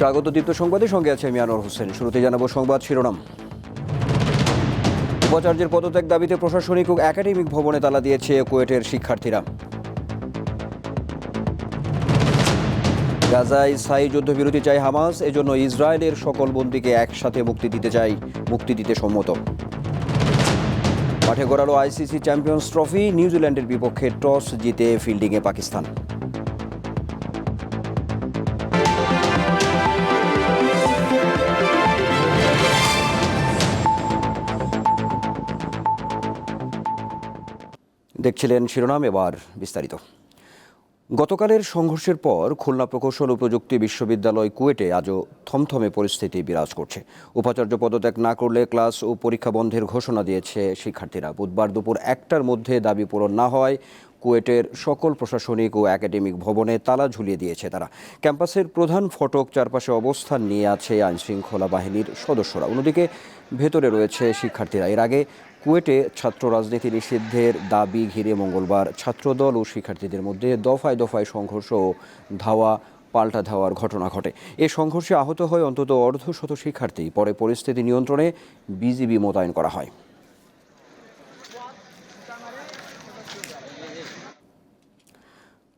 স্বাগত দীপ্ত সংবাদে। সঙ্গে আছে আমি আনোয়ার হোসেন। শুরুতে জানাব সংবাদ শিরোনাম। উপাচার্যের পদত্যাগ দাবিতে প্রশাসনিক ও একাডেমিক ভবনে তালা দিয়েছে কুয়েটের শিক্ষার্থীরা। গাজায় স্থায়ী যুদ্ধবিরতি চায় হামাস। এজন্য ইসরায়েলের সকল বন্দীকে একসাথে মুক্তি দিতে চাই মুক্তি দিতে সম্মত। মাঠে গড়ালো আইসিসি চ্যাম্পিয়ন্স ট্রফি। নিউজিল্যান্ডের বিপক্ষে টস জিতে ফিল্ডিংয়ে পাকিস্তান। দেখছিলেন শিরোনাম এবার বিস্তারিত। গতকালের সংঘর্ষের পর খুলনা প্রকৌশল ও প্রযুক্তি বিশ্ববিদ্যালয় কুয়েটে আজও থমথমে পরিস্থিতি বিরাজ করছে। উপাচার্য পদত্যাগ না করলে ক্লাস ও পরীক্ষা বন্ধের ঘোষণা দিয়েছে শিক্ষার্থীরা। বুধবার দুপুর একটার মধ্যে দাবি পূরণ না হয় কুয়েটের সকল প্রশাসনিক ও একাডেমিক ভবনে তালা ঝুলিয়ে দিয়েছে তারা। ক্যাম্পাসের প্রধান ফটক চারপাশে অবস্থান নিয়ে আছে আইনশৃঙ্খলা বাহিনীর সদস্যরা। অন্যদিকে ভেতরে রয়েছে শিক্ষার্থীরা। এর আগে কুয়েটে ছাত্র রাজনীতি নিষিদ্ধের দাবি ঘিরে মঙ্গলবার ছাত্রদল ও শিক্ষার্থীদের মধ্যে দফায় দফায় সংঘর্ষ ও ধাওয়া, পাল্টা ধাওয়ার ঘটনা ঘটে। এ সংঘর্ষে আহত হয় অন্তত অর্ধশত শিক্ষার্থী। পরে পরিস্থিতি নিয়ন্ত্রণে বিজিবি মোতায়েন করা হয়।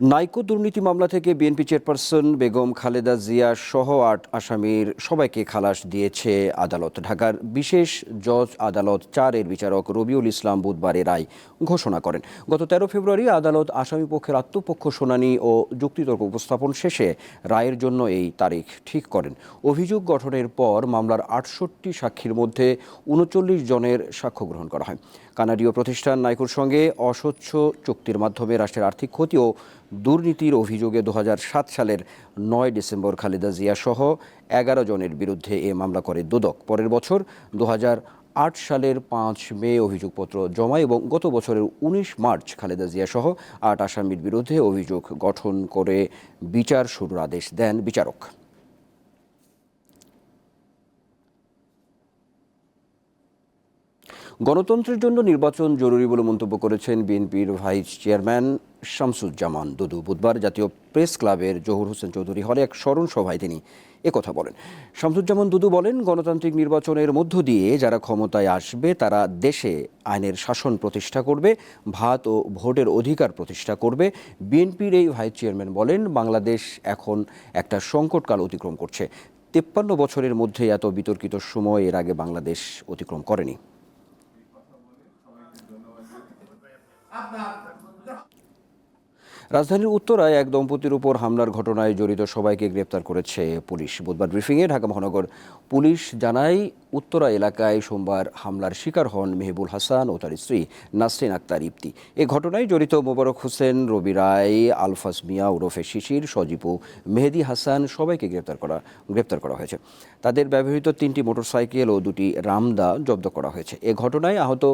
নাইকো দুর্নীতি মামলা থেকে বিএনপি চেয়ারপারসন বেগম খালেদা জিয়া সহ আট আসামির সবাইকে খালাস দিয়েছে আদালত। ঢাকার বিশেষ জজ আদালত চারের বিচারক রবিউল ইসলাম বুধবার রায় ঘোষণা করেন। গত তেরো ফেব্রুয়ারি আদালত আসামি পক্ষের আত্মপক্ষ শুনানি ও যুক্তিতর্ক উপস্থাপন শেষে রায়ের জন্য এই তারিখ ঠিক করেন। অভিযোগ গঠনের পর মামলার আটষট্টি সাক্ষীর মধ্যে উনচল্লিশ জনের সাক্ষ্য গ্রহণ করা হয়। কানাডীয় প্রতিষ্ঠান নাইকোর সঙ্গে অস্বচ্ছ চুক্তির মাধ্যমে রাষ্ট্রের আর্থিক ক্ষতি ও দুর্নীতির অভিযোগে দু হাজার সাত সালের নয় ডিসেম্বর খালেদা জিয়া সহ এগারো জনের বিরুদ্ধে এ মামলা করে দুদক। পরের বছর দু আট সালের পাঁচ মে অভিযোগপত্র জমা এবং গত বছরের উনিশ মার্চ খালেদা জিয়া সহ আট আসামির বিরুদ্ধে অভিযোগ গঠন করে বিচার শুরুর আদেশ দেন বিচারক। গণতন্ত্রের জন্য নির্বাচন জরুরি বলে মন্তব্য করেছেন বিএনপির ভাইস চেয়ারম্যান শামসুজ্জামান। দুদু বুধবার জাতীয় প্রেস ক্লাবের জহুর হোসেন চৌধুরী হলে এক স্মরণ সভায় তিনি একথা বলেন। শামসুজ্জামান দুদু বলেন, গণতান্ত্রিক নির্বাচনের মধ্য দিয়ে যারা ক্ষমতায় আসবে, তারা দেশে আইনের শাসন প্রতিষ্ঠা করবে, ভাত ও ভোটের অধিকার প্রতিষ্ঠা করবে। বিএনপির এই ভাইস চেয়ারম্যান বলেন, বাংলাদেশ এখন একটা সংকটকাল অতিক্রম করছে। তেপ্পান্ন বছরের মধ্যে এত বিতর্কিত সময় এর আগে বাংলাদেশ অতিক্রম করেনি। রাজধানীর উত্তরায় এক দম্পতির উপর হামলার ঘটনায় জড়িত সবাইকে গ্রেপ্তার করেছে পুলিশ। বুধবার ব্রিফিংয়ে ঢাকা মহানগর পুলিশ জানায় উত্তরা এলাকায় সোমবার হামলার শিকার হন মেহবুল হাসান ও তার স্ত্রী নাসরিন আক্তার ইপ্তি এ ঘটনায় জড়িত মোবারক হোসেন, রবি রায় আলফাস মিয়া, ওরফে শিশির সজীপু মেহেদি হাসান সবাইকে গ্রেপ্তার করা গ্রেপ্তার করা হয়েছে। তাদের ব্যবহৃত তিনটি মোটরসাইকেল ও দুটি রামদা জব্দ করা হয়েছে। এ ঘটনায় আহত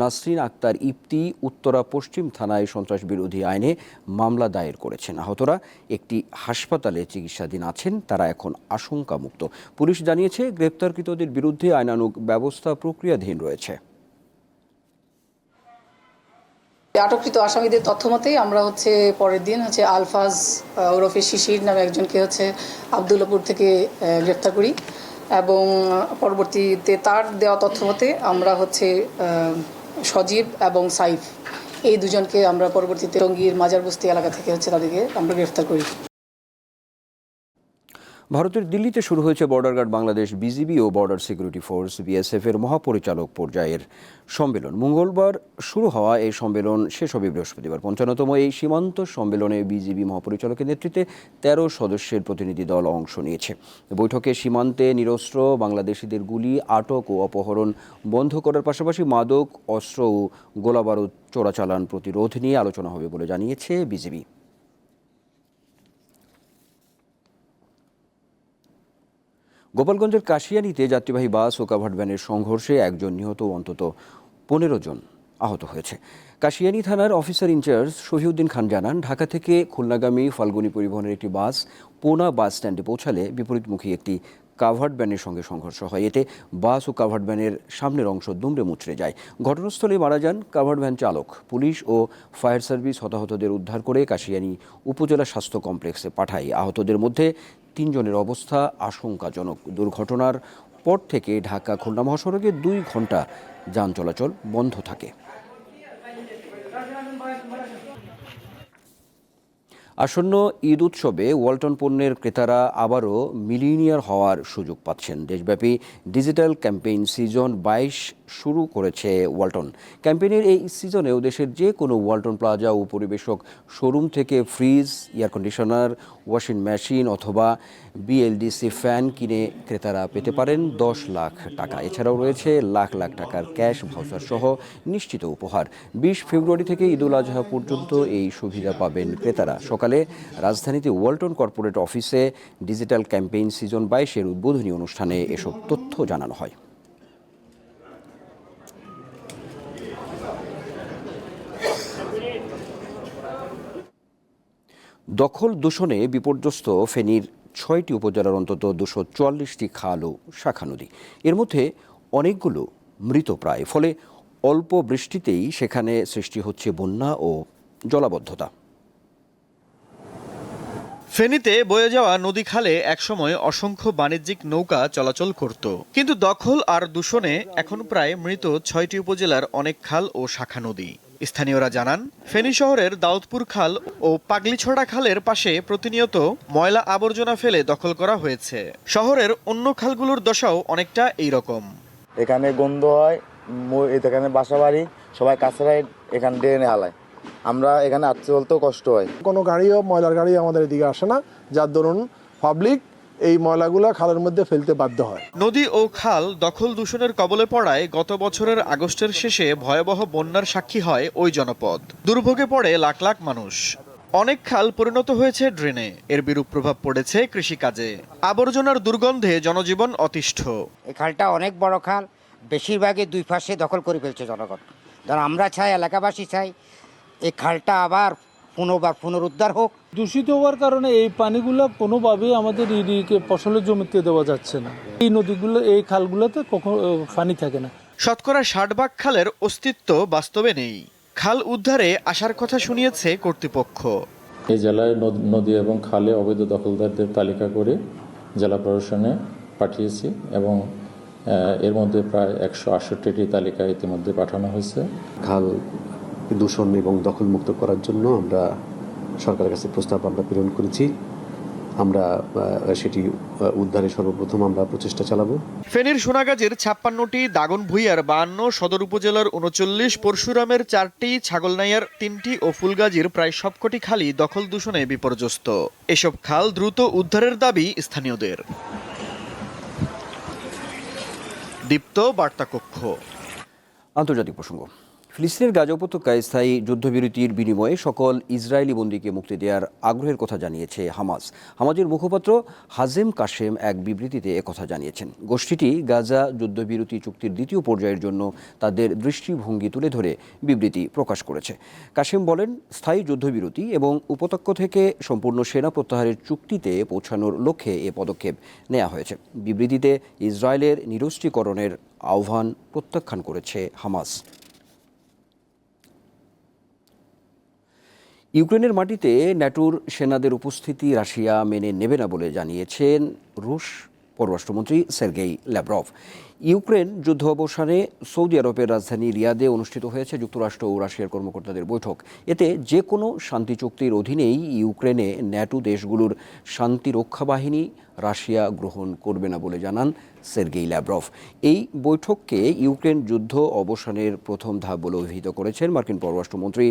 নাসরিন আক্তার ইপ্তি উত্তরা পশ্চিম থানায় সন্ত্রাস বিরোধী আইনে মামলা দায়ের করেছেন। আহতরা একটি হাসপাতালে চিকিৎসাধীন আছেন, তারা এখন আশঙ্কামুক্ত। পুলিশ জানিয়েছে, গ্রেপ্তারকৃতদের বিরুদ্ধে আইনানুগ ব্যবস্থা প্রক্রিয়াধীন রয়েছে। আটককৃত আসামিদের তথ্য মতেই আমরা হচ্ছে পরের দিন হচ্ছে আলফাজ ওরফে শিশির নামে একজনকে হচ্ছে আবদুল্লাপুর থেকে গ্রেপ্তার করি এবং পরবর্তীতে তার দেওয়া তথ্য মতে আমরা হচ্ছে সজীব এবং সাইফ এই দুজনকে আমরা পরবর্তীতে টঙ্গীর মাজারবস্তি এলাকা থেকে হচ্ছে তাদেরকে আমরা গ্রেফতার করি। ভারতের দিল্লিতে শুরু হয়েছে বর্ডার গার্ড বাংলাদেশ বিজিবি ও বর্ডার সিকিউরিটি ফোর্স বিএসএফ এর মহাপরিচালক পর্যায়ের সম্মেলন। মঙ্গলবার শুরু হওয়া এই সম্মেলন শেষ হবে বৃহস্পতিবার। পঞ্চান্নতম এই সীমান্ত সম্মেলনে বিজিবি মহাপরিচালকের নেতৃত্বে তেরো সদস্যের প্রতিনিধি দল অংশ নিয়েছে। বৈঠকে সীমান্তে নিরস্ত্র, বাংলাদেশিদের গুলি, আটক ও অপহরণ বন্ধ করার পাশাপাশি মাদক, অস্ত্র ও গোলাবারুদ চোরাচালান প্রতিরোধ নিয়ে আলোচনা হবে বলে জানিয়েছে বিজিবি গোপালগঞ্জের কাশিয়ানিতে যাত্রীবাহী বাস ও কাভার্ড ভ্যানের সংঘর্ষে একজন নিহত অন্তত পনেরো জন আহত হয়েছে। কাশিয়ানি থানার অফিসার ইনচার্জ শহীউদ্দিন খান জানান, ঢাকা থেকে খুলনাগামী ফাল্গুনী পরিবহনের একটি বাস পোনা বাস স্ট্যান্ডে পৌঁছালে বিপরীতমুখী একটি কাভার্ড ভ্যানের সঙ্গে সংঘর্ষ হয়। এতে বাস ও কাভার্ড ভ্যানের সামনের অংশ দুমড়ে মুচড়ে যায়। ঘটনাস্থলে মারা যান কাভার্ড ভ্যান চালক, পুলিশ ও ফায়ার সার্ভিস হতাহতদের উদ্ধার করে কাশিয়ানী উপজেলা স্বাস্থ্য কমপ্লেক্সে পাঠায়। আহতদের মধ্যে তিনজনের অবস্থা আশঙ্কাজনক। দুর্ঘটনার পর থেকে ঢাকা খুলনা মহাসড়কে দুই ঘণ্টা যান চলাচল বন্ধ থাকে। আসন্ন ঈদ উৎসবে ওয়ালটন পণ্যের ক্রেতারা আবারও মিলিনিয়ার হওয়ার সুযোগ পাচ্ছেন। দেশব্যাপী ডিজিটাল ক্যাম্পেইন সিজন বাইশ শুরু করেছে ওয়ালটন। ক্যাম্পেইনের এই সিজনেও দেশের যে কোনো ওয়ালটন প্লাজা ও পরিবেশক শোরুম থেকে fridge, air conditioner, washing machine অথবা বিএলডিসি ফ্যান কিনে ক্রেতারা পেতে পারেন দশ লাখ টাকা। এছাড়াও রয়েছে লাখ লাখ টাকার ক্যাশ ভাউচার সহ নিশ্চিত উপহার। বিশ ফেব্রুয়ারি থেকে ঈদুল আজহা পর্যন্ত এই সুবিধা পাবেন ক্রেতারা। সকালে রাজধানীতে ওয়ালটন কর্পোরেট অফিসে ডিজিটাল ক্যাম্পেইন সিজন বাইশের উদ্বোধনী অনুষ্ঠানে এসব তথ্য জানানো হয়। দখল দূষণে বিপর্যস্ত ফেনীর ছয়টি উপজেলার অন্তত দুশো চুয়াল্লিশটি খাল ও শাখা নদী। এর মধ্যে অনেকগুলো মৃতপ্রায় ফলে অল্প বৃষ্টিতেই সেখানে সৃষ্টি হচ্ছে বন্যা ও জলাবদ্ধতা। ফেনীতে বয়ে যাওয়া নদী খালে একসময় অসংখ্য বাণিজ্যিক নৌকা চলাচল করত। কিন্তু দখল আর দূষণে এখন প্রায় মৃত ছয়টি উপজেলার অনেক খাল ও শাখা নদী। স্থানীয়রা জানান, ফেনী শহরের দাউদপুর খাল ও পাগলিছড়া খালের পাশে প্রতিনিয়ত ময়লা আবর্জনা ফেলে দখল করা হয়েছে। শহরের অন্য খালগুলোর দশাও অনেকটা এই রকম। এখানে গন্ধ হয় এখানে বাসা বাড়ি সবাই কাছাড়াই এখান ড্রেনে হালায়। আমরা এখানে আসতে বলতেও কষ্ট হয়। কোনো গাড়িও ময়লার গাড়ি আমাদের এদিকে আসে না। যার দরুন পাবলিক এই ময়লাগুলো খালের মধ্যে ফেলতে বাধ্য হয়। নদী ও খাল দখল দূষণের কবলে পড়ায় গত বছরের আগস্টের শেষে ভয়াবহ বন্যার সাক্ষী হয় ওই জনপদ। দুর্ভোগে পড়ে লাখ লাখ মানুষ। অনেক খাল পরিণত হয়েছে ড্রেনে। এর বিরূপ প্রভাব পড়েছে কৃষিকাজে। আবর্জনার দুর্গন্ধে জনজীবন অতিষ্ঠ। এই খালটা অনেক বড় খাল। বেশিরভাগই দুই পাশে দখল করে ফেলছে জনগণ। ধর আমরা চাই এলাকাবাসী চাই এই খালটা আবার পুনর্বার পুনরুদ্ধার হোক। দূষিত হওয়ার কারণে এই পানিগুলো কোনোভাবেই আমাদের এদিকে ফসলের জমিতে দেওয়া যাচ্ছে না। এই নদীগুলো এই খালগুলোতে কখনো পানি থাকে না। শতকরা ষাট ভাগ খালের অস্তিত্ব বাস্তবে নেই। খাল উদ্ধারে আসার কথা শুনিয়েছে কর্তৃপক্ষ। এই জেলায় নদ- নদী এবং খালে অবৈধ দখলদারদের তালিকা করে জেলা প্রশাসনে পাঠিয়েছি এবং এর মধ্যে প্রায় একশো আটষট্টিটি তালিকা ইতিমধ্যে পাঠানো হয়েছে। খাল দূষণ এবং দখলমুক্ত করার জন্য আমরা সরকারের কাছে প্রস্তাব আমরা প্রেরণ করেছি। আমরা সেটি উদ্ধারে সর্বপ্রথম আমরা প্রচেষ্টা চালাবো। ফেনীর সোনাগাজীর ছাপ্পান্নটি দাগন ভুইয়ার বাহান্ন সদর উপজেলার উনচল্লিশ পরশুরামের চারটি ছাগলনাইয়ার তিনটি ও ফুলগাজীর প্রায় সবকটি খালি দখল দূষণে বিপর্যস্ত। এসব খাল দ্রুত উদ্ধারের দাবি স্থানীয়দের। দীপ্ত বার্তা কক্ষ আন্তর্জাতিক প্রসঙ্গ। ফিলিস্তিনের গাজা উপত্যকায় স্থায়ী যুদ্ধবিরতির বিনিময়ে সকল ইসরায়েলি বন্দীকে মুক্তি দেওয়ার আগ্রহের কথা জানিয়েছে হামাস। হামাজের মুখপাত্র হাজেম কাশেম এক বিবৃতিতে একথা জানিয়েছেন। গোষ্ঠীটি গাজা যুদ্ধবিরতি চুক্তির দ্বিতীয় পর্যায়ের জন্য তাদের দৃষ্টিভঙ্গি তুলে ধরে বিবৃতি প্রকাশ করেছে। কাশেম বলেন, স্থায়ী যুদ্ধবিরতি এবং উপত্যকা থেকে সম্পূর্ণ সেনা প্রত্যাহারের চুক্তিতে পৌঁছানোর লক্ষ্যে এ পদক্ষেপ নেওয়া হয়েছে। বিবৃতিতে ইসরায়েলের নিরস্ত্রীকরণের আহ্বান প্রত্যাখ্যান করেছে হামাস। ইউক্রেনের মাটিতে ন্যাটোর সেনাদের উপস্থিতি রাশিয়া মেনে নেবে না বলে জানিয়েছেন রুশ পররাষ্ট্রমন্ত্রী সের্গেই ল্যাব্রভ ইউক্রেন যুদ্ধ অবসানে সৌদি আরবের রাজধানী রিয়াদে অনুষ্ঠিত হয়েছে যুক্তরাষ্ট্র ও রাশিয়ার কর্মকর্তাদের বৈঠক। এতে যে কোনো শান্তি চুক্তির অধীনেই ইউক্রেনে ন্যাটো দেশগুলোর শান্তি রক্ষা বাহিনী রাশিয়া গ্রহণ করবে না বলে জানান সের্গেই ল্যাব্রভ এই বৈঠককে ইউক্রেন যুদ্ধ অবসানের প্রথম ধাপ বলে অভিহিত করেছেন মার্কিন পররাষ্ট্রমন্ত্রী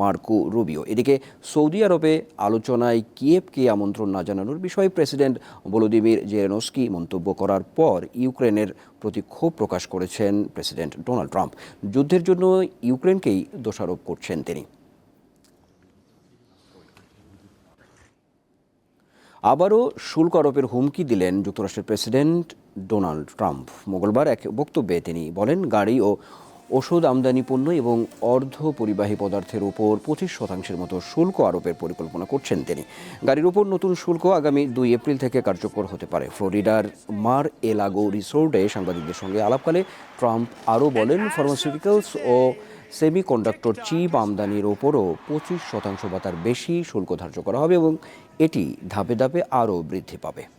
মার্কো রুবিও। এদিকে সৌদি আরবে আলোচনায় কিয়েভকে আমন্ত্রণ না জানানোর বিষয়ে প্রেসিডেন্ট ভলোদিমির জেরেনস্কি মন্তব্য করার পর ইউক্রেনের প্রতি ক্ষোভ প্রকাশ করেছেন প্রেসিডেন্ট ডোনাল্ড ট্রাম্প। যুদ্ধের জন্য ইউক্রেনকেই দোষারোপ করছেন তিনি। আবারও শুল্ক আরোপের হুমকি দিলেন যুক্তরাষ্ট্রের প্রেসিডেন্ট ডোনাল্ড ট্রাম্প। মঙ্গলবার এক বক্তব্যে তিনি বলেন, গাড়ি ও ওষুধ আমদানি পণ্য এবং অর্ধ পরিবাহী পদার্থের উপর পঁচিশ শতাংশের মতো শুল্ক আরোপের পরিকল্পনা করছেন তিনি। গাড়ির উপর নতুন শুল্ক আগামী দুই এপ্রিল থেকে কার্যকর হতে পারে। ফ্লোরিডার মার এলাগো রিসোর্টে সাংবাদিকদের সঙ্গে আলাপকালে ট্রাম্প আরও বলেন ফার্মাসিউটিক্যালস ও সেমিকন্ডাক্টর চিপ আমদানির ওপরও পঁচিশ শতাংশ বা তার বেশি শুল্ক ধার্য করা হবে এবং এটি ধাপে ধাপে আরও বৃদ্ধি পাবে।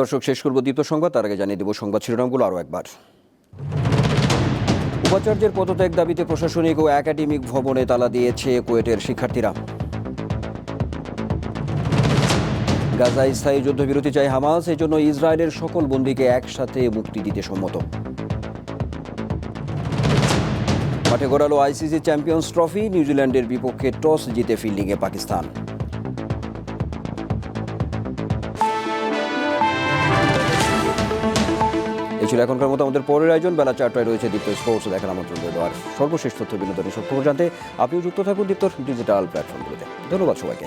দর্শক, শেষ করব দীপ্ত সংবাদ। তার আগে জানিয়ে দেব সংবাদ শিরোনামগুলো আরও একবার। উপাচার্যের পদত্যাগ দাবিতে প্রশাসনিক ও একাডেমিক ভবনে তালা দিয়েছে কুয়েটের শিক্ষার্থীরা। গাজায় স্থায়ী যুদ্ধবিরতি চায় হামাস, এজন্য ইসরায়েলের সকল বন্দীকে একসাথে মুক্তি দিতে সম্মত। মাঠে গড়ালো আইসিসি চ্যাম্পিয়ন্স ট্রফি, নিউজিল্যান্ডের বিপক্ষে টস জিতে ফিল্ডিংয়ে পাকিস্তান। এই ছিল এখনকার মতো আমাদের পরের আয়োজন। বেলা চারটায় রয়েছে দীপ্ত স্পোর্টস দেখার আমন্ত্রণ রইল। আর সর্বশেষ তথ্য বিনোদনের সব খবর জানতে আপনিও যুক্ত থাকুন দীপ্তর ডিজিটাল প্ল্যাটফর্মগুলোতে। ধন্যবাদ সবাইকে।